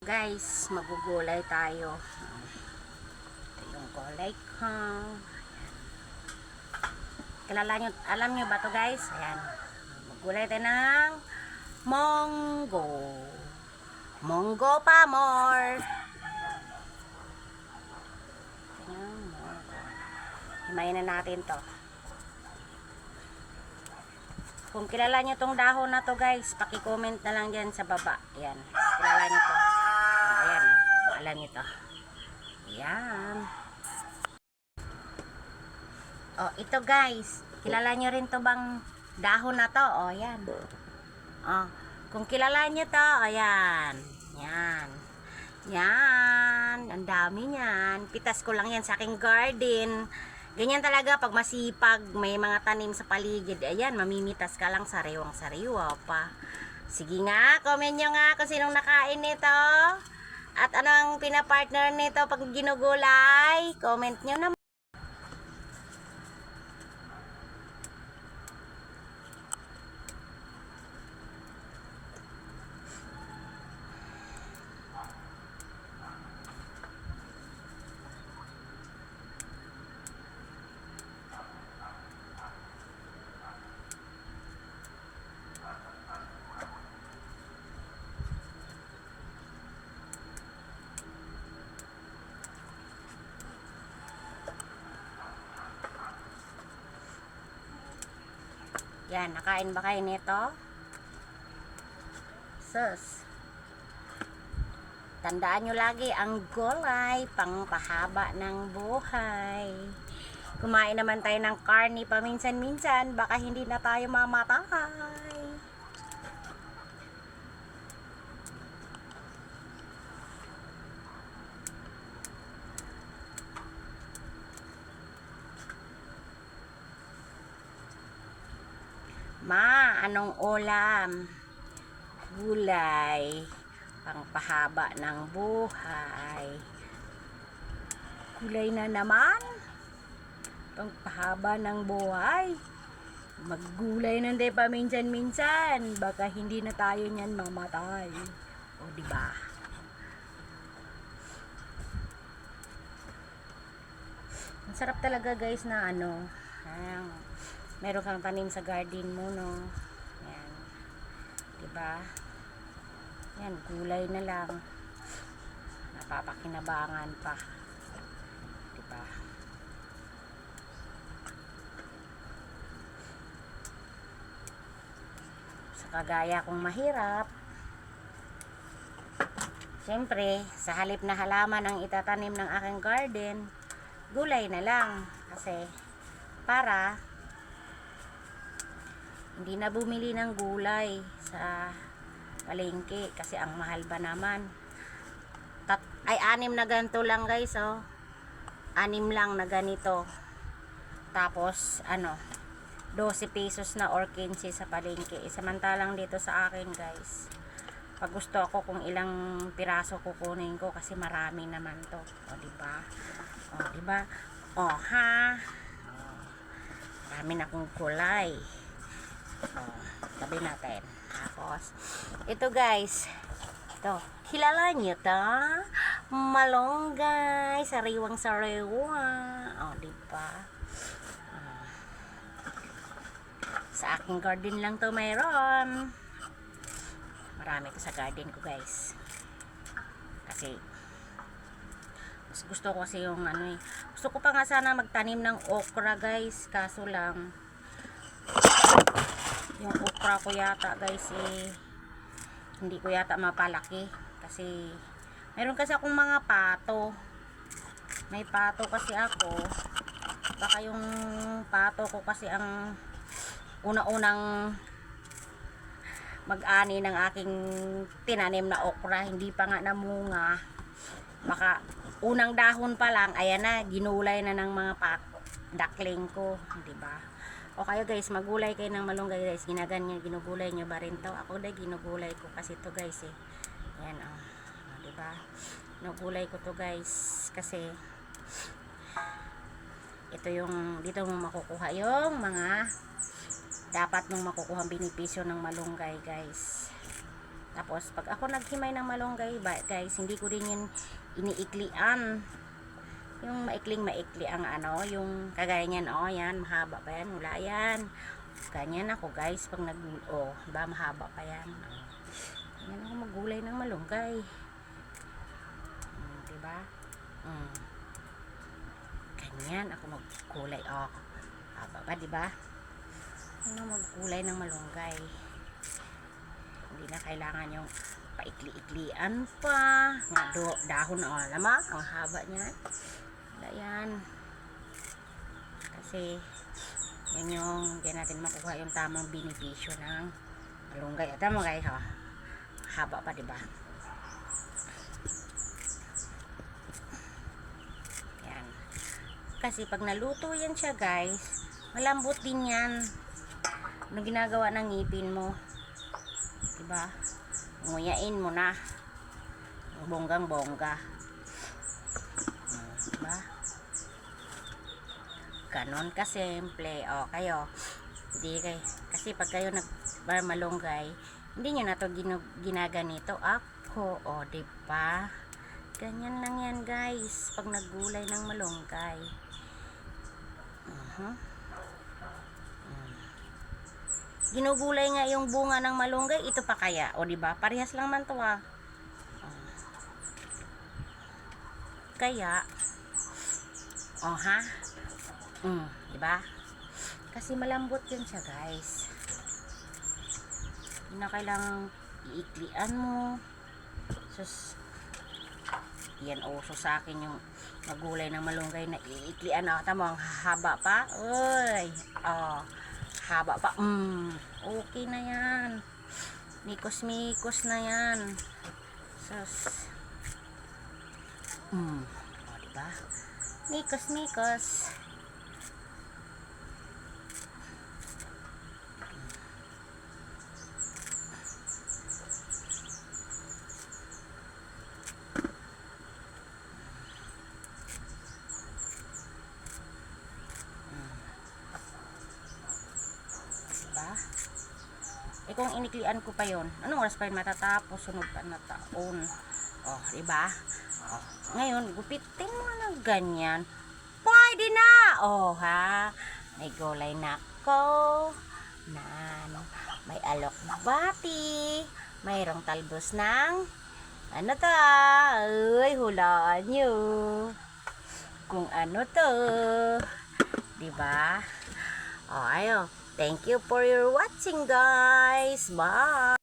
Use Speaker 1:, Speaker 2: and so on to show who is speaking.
Speaker 1: Guys, magugulay tayo. Ito yung gulay ko. Kilala nyo, alam nyo ba to guys? Ayan. Magugulay tayo ng monggo. Monggo pa more. Himayin na natin to. Kung kilala nyo tong dahon na to guys, paki-comment na lang dyan sa baba. Ayan. Kilala nyo to. Oh, ayan. Oh. Alam nyo to. Ayan. Oh, ito guys. Kilala nyo rin to bang dahon na to? Oh, ayan. Oh, kung kilala nyo to, ayan. Yan. Yan. Ang dami niyan. Pitas ko lang yan sa aking garden. Ganyan talaga pag masipag, may mga tanim sa paligid. Ayan, mamimitas ka lang sariwang sariwa pa. Sige nga, comment nyo nga kung sinong nakain nito. At ano ang pinapartner nito pag ginugulay. Comment nyo naman. Yan, nakain ba kayo nito? Sus. Tandaan nyo lagi, ang gulay, pangpahaba ng buhay. Kumain naman tayo ng karni paminsan-minsan, baka hindi na tayo mamatay. Ma, anong ulam? Gulay. Pangpahaba ng buhay. Gulay na naman. Pangpahaba ng buhay. Maggulay ng de paminsan-minsan. Baka hindi na tayo niyan mamatay. O, di ba? Ang sarap talaga guys na ano. Ayan, meron kang tanim sa garden mo, no? Yan. 'Di ba? Yan, gulay na lang. Napapakinabangan pa. 'Di ba? Sa kagaya kong mahirap, Siyempre, sa halip na halaman ang itatanim ng aking garden, gulay na lang. Kasi, para hindi na bumili ng gulay sa palengke kasi ang mahal ba naman. Tat ay anim na ganito lang guys oh. Anim lang na ganito. Tapos ano 12 pesos na or 15 sa palengke. Samantalang dito sa akin guys pag gusto ako kung ilang piraso kukunin ko kasi marami naman to. O di ba o di ba o ha? Dami na akong kulay. Oh, tabi natin. Tapos, ito guys. Ito. Kilala niyo to? Malunggay. Sariwang sariwa. Oh, di ba? Ah. Sa aking garden lang to mayroon. Marami to sa garden ko guys. Kasi, mas gusto ko kasi yung ano eh. Gusto ko pa nga sana magtanim ng okra guys. Kaso lang, yung okra ko yata guys eh, hindi ko yata mapalaki. Kasi, meron kasi akong mga pato. May pato kasi ako. Baka yung pato ko kasi ang una-unang mag-ani ng aking tinanim na okra. Hindi pa nga namunga. Baka unang dahon pa lang, ayan na, ginulay na ng mga pak duckling ko, di ba? O kayo guys, magulay kayo ng malunggay guys, ginaganyan, ginugulay nyo ba rin to? Ako na ginugulay ko kasi to guys eh. Ayan o, oh. di ba? Ginugulay ko to guys, kasi ito yung, dito mo makukuha yung mga dapat mong makukuha binipisyo ng malunggay guys. Tapos, pag ako naghimay ng malunggay, ba- guys, hindi ko rin yun iniiklian. Yung maikling maikli ang ano, yung kagaya niyan, oh, yan, mahaba pa yan, wala yan. Ganyan ako, guys, pag nag, oh, ba, mahaba pa yan. Yan ako maggulay ng malunggay. Mm, diba? Mm. Ganyan ako maggulay, oh. Haba pa, diba? Ano maggulay ng malunggay. Hindi na kailangan yung paikli-iklian pa. Nga do, dahon o alam mo, ang haba niya. Yan. Kasi, yan yung, hindi natin makuha yung tamang benepisyo ng malunggay. At mo guys, oh. Haba pa, di ba? Yan. Kasi pag naluto yan siya, guys, malambot din yan. Ano ginagawa ng ngipin mo? Diba? Nguyain mo na. Bonggang bongga. Diba? Ganon kasimple. O, kayo. Hindi kayo. Kasi pag kayo nag malunggay, hindi nyo na to ginaganito. Ako, o, diba? Ganyan lang yan, guys. Pag naggulay ng malunggay. Uh-huh. Ginugulay nga yung bunga ng malunggay, ito pa kaya, o di ba? Parehas lang man to ah. Oh. Kaya oh ha? Mm, di ba? Kasi malambot yun siya, guys. Hindi na kailangang iiklian mo. Sus, yan uso sa akin yung magulay ng malunggay na iiklian na. Tama, ang haba pa. Uy, oh haba pa. Mm, okay na yan. Mikos-mikos na yan. Sus. Mm, o, diba? Mikos-mikos. Diba? Kung iniklian ko pa yon, anong oras pa yun matatapos? Sunod pa na taon. Oh, diba? Oh, ngayon, gupitin mo na ganyan. Pwede na! Oh, ha? May gulay na ko. Na, ano, may alok bati. Mayroong talbos ng ano to? Uy, hulaan nyo. Kung ano to. Diba? Oh, ayo. Thank you for your watching, guys. Bye!